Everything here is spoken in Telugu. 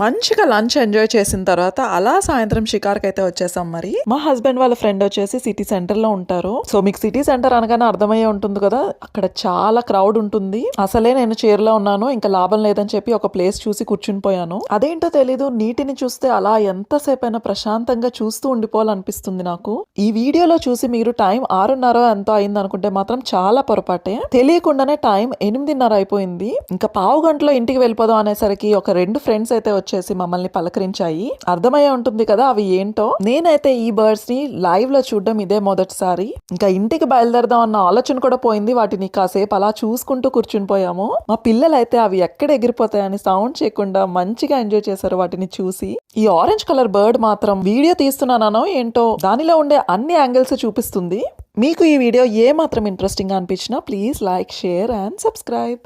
మంచిగా లంచ్ ఎంజాయ్ చేసిన తర్వాత అలా సాయంత్రం షికార్కి అయితే వచ్చేసాం మరి. మా హస్బెండ్ వాళ్ళ ఫ్రెండ్ వచ్చేసి సిటీ సెంటర్లో ఉంటారు. సో మీకు సిటీ సెంటర్ అనగానే అర్థమయ్యే ఉంటుంది కదా అక్కడ చాలా క్రౌడ్ ఉంటుంది. అసలే నేను చీరలో ఉన్నాను ఇంకా లాభం లేదని చెప్పి ఒక ప్లేస్ చూసి కూర్చుని పోయాను. అదేంటో తెలీదు నీటిని చూస్తే అలా ఎంతసేపు అయినా ప్రశాంతంగా చూస్తూ ఉండిపోవాలనిపిస్తుంది నాకు. ఈ వీడియోలో చూసి మీరు టైం ఆరున్నర ఎంతో అయింది అనుకుంటే మాత్రం చాలా పొరపాటే. తెలియకుండానే టైం ఎనిమిదిన్నర అయిపోయింది. ఇంకా పావు గంటలో ఇంటికి వెళ్ళిపోదాం అనేసరికి ఒక రెండు ఫ్రెండ్స్ అయితే వచ్చేసి మమ్మల్ని పలకరించాయి. అర్థమయ్యే ఉంటుంది కదా అవి ఏంటో. నేనైతే ఈ బర్డ్స్ని లైవ్లో చూడడం ఇదే మొదటిసారి. ఇంకా ఇంటికి బయలుదేరదాం అన్న ఆలోచన కూడా పోయింది. వాటిని కాసేపు అలా చూసుకుంటూ కూర్చుని పోయాము. మా పిల్లలైతే అవి ఎక్కడ ఎగిరిపోతాయని సౌండ్ చేయకుండా మంచిగా ఎంజాయ్ చేశారు వాటిని చూసి. ఈ ఆరెంజ్ కలర్ బర్డ్ మాత్రం వీడియో తీస్తున్నానో ఏంటో దానిలో ఉండే అన్ని యాంగిల్స్ చూపిస్తుంది. మీకు ఈ వీడియో ఏ మాత్రం ఇంట్రెస్టింగ్ అనిపించినా please like share and subscribe